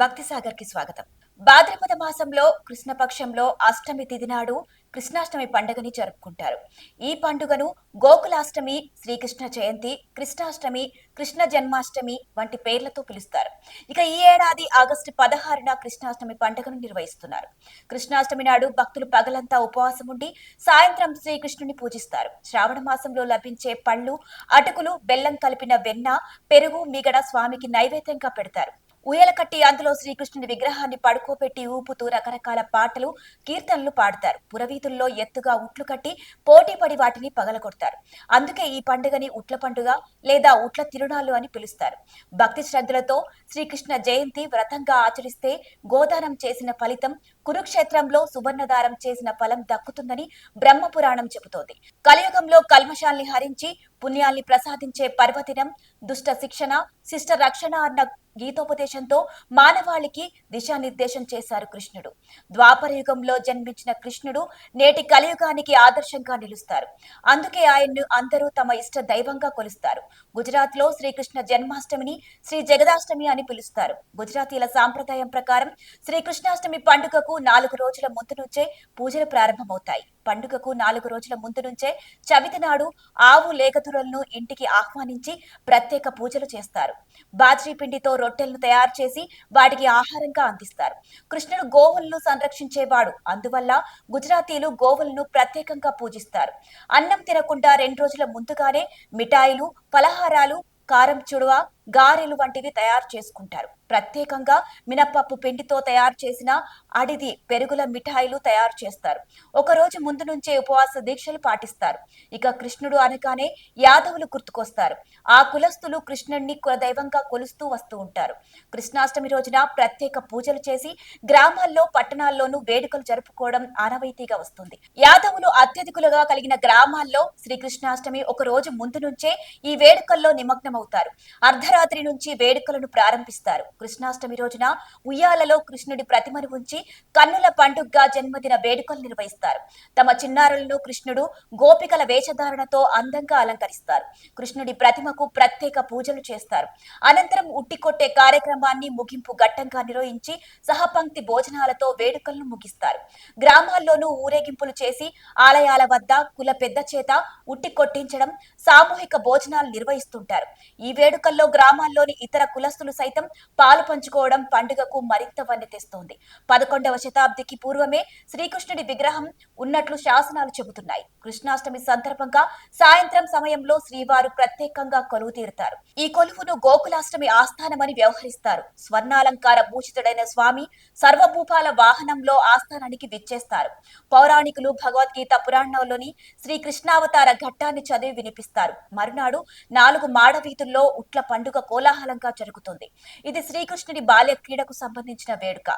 భక్తిసాగర్కి స్వాగతం. భాద్రపద మాసంలో కృష్ణపక్షంలో అష్టమి తిథి నాడు కృష్ణాష్టమి పండుగని జరుపుకుంటారు. ఈ పండుగను గోకులాష్టమి శ్రీకృష్ణ జయంతి కృష్ణాష్టమి కృష్ణ జన్మాష్టమి వంటి పేర్లతో పిలుస్తారు. ఇక ఈ ఏడాది ఆగస్టు పదహారున కృష్ణాష్టమి పండుగను నిర్వహిస్తున్నారు. కృష్ణాష్టమి నాడు భక్తులు పగలంతా ఉపవాసం ఉండి సాయంత్రం శ్రీకృష్ణుని పూజిస్తారు. శ్రావణ మాసంలో లభించే పళ్ళు అటుకులు బెల్లం కలిపిన వెన్న పెరుగు మిగడ స్వామికి నైవేద్యంగా పెడతారు. ఉయ్యల కట్టి అందులో శ్రీకృష్ణుని విగ్రహాన్ని పడుకోబెట్టి ఊపుతూ రకరకాల పాటలు కీర్తనలు పాడతారు. పురవీధుల్లో ఎత్తుగా ఉట్లు కట్టి పోటీపడి వాటిని పగలగొడతారు. అందుకే ఈ పండుగని ఉట్ల పండుగ లేదా ఉట్ల తిరునాళ్ళు అని పిలుస్తారు. భక్తి శ్రద్ధలతో శ్రీకృష్ణ జయంతి వ్రతంగా ఆచరిస్తే గోదానం చేసిన ఫలితం కురుక్షేత్రంలో సువర్ణదారం చేసిన ఫలం దక్కుతుందని బ్రహ్మపురాణం చెబుతోంది. కలియుగంలో కల్మషాల్ని హరించి పుణ్యాల్ని ప్రసాదించే పర్వదినం దుష్ట శిక్షణ శిష్ట రక్షణ అన్న గీతోపదేశంతో మానవాళికి దిశానిర్దేశం చేశారు కృష్ణుడు. ద్వాపరయుగంలో జన్మించిన కృష్ణుడు నేటి కలియుగానికి ఆదర్శంగా నిలుస్తారు. అందుకే ఆయన్ను అందరూ తమ ఇష్ట దైవంగా కొలుస్తారు. గుజరాత్లో శ్రీకృష్ణ జన్మాష్టమిని శ్రీ జగదాష్టమి అని పిలుస్తారు. గుజరాతీల సాంప్రదాయం ప్రకారం శ్రీకృష్ణాష్టమి పండుగకు నాలుగు రోజుల ముందు నుంచే పూజలు ప్రారంభమవుతాయి. పండుగకు నాలుగు రోజుల ముందు నుంచే చవితి నాడు ఆవు లేగతురలను ఇంటికి ఆహ్వానించి ప్రత్యేక పూజలు చేస్తారు. బాజ్రీ పిండితో రొట్టెలను తయారు చేసి వాటికి ఆహారంగా అందిస్తారు. కృష్ణుడు గోవులను సంరక్షించేవాడు. అందువల్ల గుజరాతీలు గోవులను ప్రత్యేకంగా పూజిస్తారు. అన్నం తినకుండా రెండు రోజుల ముందుగానే మిఠాయిలు పలహారాలు కారం చుడువ గారెలు వంటివి తయారు చేసుకుంటారు. ప్రత్యేకంగా మినప్పప్పు పిండితో తయారు చేసిన అడిది పెరుగుల మిఠాయిలు తయారు చేస్తారు. ఒక రోజు ముందు నుంచే ఉపవాస దీక్షలు పాటిస్తారు. ఇక కృష్ణుడు అనగానే యాదవులు గుర్తుకొస్తారు. ఆ కులస్తులు కృష్ణుడిని కులదైవంగా కొలుస్తూ వస్తూ ఉంటారు. కృష్ణాష్టమి రోజున ప్రత్యేక పూజలు చేసి గ్రామాల్లో పట్టణాల్లోనూ వేడుకలు జరుపుకోవడం ఆనవాయితీగా వస్తుంది. యాదవులు అత్యధికులుగా కలిగిన గ్రామాల్లో శ్రీకృష్ణాష్టమి ఒక రోజు ముందు నుంచే ఈ వేడుకల్లో నిమగ్నమవుతారు. అర్ధరాత్రి నుంచి వేడుకలను ప్రారంభిస్తారు. కృష్ణాష్టమి రోజున ఉయ్యాలలో కృష్ణుడి ప్రతిమను ఉంచి కన్నుల పండుగగా జన్మదిన వేడుకలు నిర్వహిస్తారు. తమ చిన్నారులను కృష్ణుడు గోపికల వేషధారణతో అందంగా అలంకరిస్తారు. కృష్ణుడి ప్రతిమకు ప్రత్యేక పూజలు చేస్తారు. అనంతరం ఉట్టి కొట్టే కార్యక్రమాన్ని ముగింపు ఘట్టంగా నిర్వహించి సహపంక్తి భోజనాలతో వేడుకలను ముగిస్తారు. గ్రామాల్లోనూ ఊరేగింపులు చేసి ఆలయాల వద్ద కుల పెద్ద చేత ఉట్టి కొట్టించడం సామూహిక భోజనాలు నిర్వహిస్తుంటారు. ఈ వేడుకల్లో గ్రామాల్లోని ఇతర కులస్తులు సైతం పాలు పంచుకోవడం పండుగకు మరింత వన్నె తెస్తోంది పదకొండవ శతాబ్దికి పూర్వమే శ్రీకృష్ణుడి విగ్రహం ఉన్నట్లు శాసనాలు చెబుతున్నాయి. కృష్ణాష్టమి సందర్భంగా సాయంత్రం సమయంలో శ్రీవారు ప్రత్యేకంగా కొలువు తీరుతారు. ఈ కొలువును గోకులాష్టమి ఆస్థానమని వ్యవహరిస్తారు. స్వర్ణాలంకార భూషితుడైన స్వామి సర్వభూపాల వాహనంలో ఆస్థానానికి విచ్చేస్తారు. పౌరాణికులు భగవద్గీత పురాణంలోని శ్రీకృష్ణావతార ఘట్టాన్ని చదివి వినిపిస్తారు. మరునాడు నాలుగు మాడవీధుల్లో ఉట్ల పండుగ కోలాహలంగా జరుగుతుంది. ఇది శ్రీకృష్ణుడి బాల్య క్రీడకు సంబంధించిన వేడుక.